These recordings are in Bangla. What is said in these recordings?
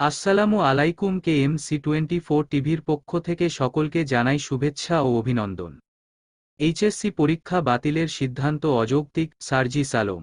আসসালামু আলাইকুম K M C twenty four টিভির পক্ষ থেকে সকলকে জানাই শুভেচ্ছা ও অভিনন্দন। এইচএসসি পরীক্ষা বাতিলের সিদ্ধান্ত অযৌক্তিক, সার্জি সালোম।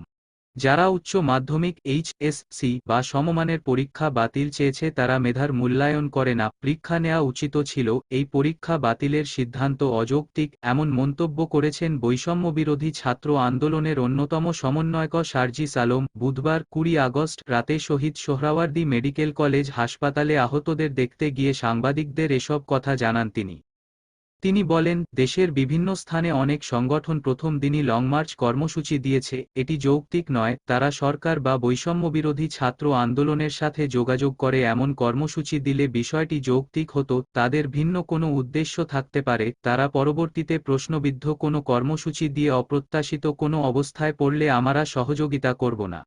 যারা উচ্চ মাধ্যমিক এইচএসসি বা সমমানের পরীক্ষা বাতিল চেয়েছে তারা মেধার মূল্যায়ন করে না। পরীক্ষা নেওয়া উচিত ছিল, এই পরীক্ষা বাতিলের সিদ্ধান্ত অযৌক্তিক, এমন মন্তব্য করেছেন বৈষম্যবিরোধী ছাত্র আন্দোলনের অন্যতম সমন্বয়ক সার্জি সালোম। বুধবার, কুড়ি আগস্ট রাতে শহীদ সোহরাওয়ার্দী মেডিকেল কলেজ হাসপাতালে আহতদের দেখতে গিয়ে সাংবাদিকদের এসব কথা জানান তিনি। তিনি বলেন, দেশের বিভিন্ন স্থানে অনেক সংগঠন প্রথম দিনই লংমার্চ কর্মসূচি দিয়েছে, এটি যৌক্তিক নয়, তারা সরকার বা বৈষম্যবিরোধী ছাত্র আন্দোলনের সাথে যোগাযোগ করে এমন কর্মসূচি দিলে বিষয়টি যৌক্তিক হতো, তাদের ভিন্ন কোনো উদ্দেশ্য থাকতে পারে, তারা পরবর্তীতে প্রশ্নবিদ্ধ কোনো কর্মসূচি দিয়ে অপ্রত্যাশিত কোনো অবস্থায় পড়লে আমরা সহযোগিতা করব না।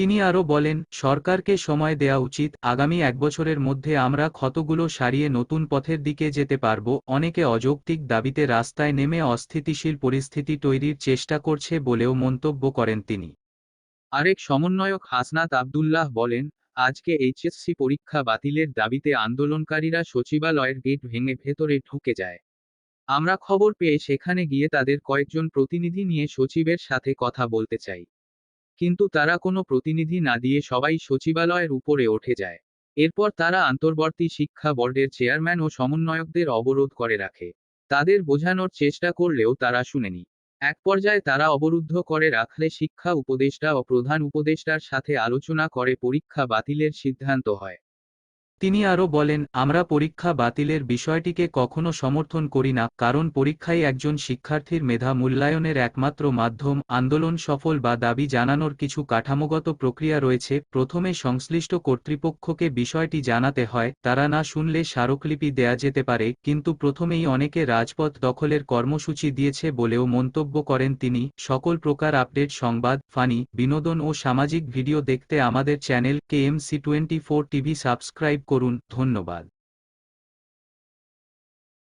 তিনি আরও বলেন, সরকারকে সময় দেয়া উচিত, আগামী এক বছরের মধ্যে আমরা ক্ষতগুলো সারিয়ে নতুন পথের দিকে যেতে পারব। অনেকে অযৌক্তিক দাবিতে রাস্তায় নেমে অস্থিতিশীল পরিস্থিতি তৈরির চেষ্টা করছে বলেও মন্তব্য করেন তিনি। আরেক সমন্বয়ক হাসনাত আবদুল্লাহ বলেন, আজকে এইচএসসি পরীক্ষা বাতিলের দাবিতে আন্দোলনকারীরা সচিবালয়ের গেট ভেঙে ভেতরে ঢুকে যায়। আমরা খবর পেয়ে সেখানে গিয়ে তাদের কয়েকজন প্রতিনিধি নিয়ে সচিবের সাথে কথা বলতে চাই। কিন্তু তারা কোনো প্রতিনিধি না দিয়ে সবাই সচিবালয়ের উপরে উঠে যায়। এরপর তারা আন্তর্বর্তী শিক্ষা বোর্ডের চেয়ারম্যান ও সমন্বয়কদের অবরোধ করে রাখে। তাদের বোঝানোর চেষ্টা করলেও তারা শুনেনি। এক পর্যায়ে তারা অবরুদ্ধ করে রাখলে শিক্ষা উপদেষ্টা ও প্রধান উপদেষ্টার সাথে আলোচনা করে পরীক্ষা বাতিলের সিদ্ধান্ত হয়। তিনি আরও বলেন, আমরা পরীক্ষা বাতিলের বিষয়টিকে কখনো সমর্থন করি না, কারণ পরীক্ষাই একজন শিক্ষার্থীর মেধা মূল্যায়নের একমাত্র মাধ্যম। আন্দোলন সফল বা দাবি জানানোর কিছু কাঠামোগত প্রক্রিয়া রয়েছে। প্রথমে সংশ্লিষ্ট কর্তৃপক্ষকে বিষয়টি জানাতে হয়, তারা না শুনলে স্মারকলিপি দেয়া যেতে পারে, কিন্তু প্রথমেই অনেকে রাজপথ দখলের কর্মসূচি দিয়েছে বলেও মন্তব্য করেন তিনি। সকল প্রকার আপডেট, সংবাদ, ফানি, বিনোদন ও সামাজিক ভিডিও দেখতে আমাদের channel K M C twenty four TV subscribe করুন ধন্যবাদ।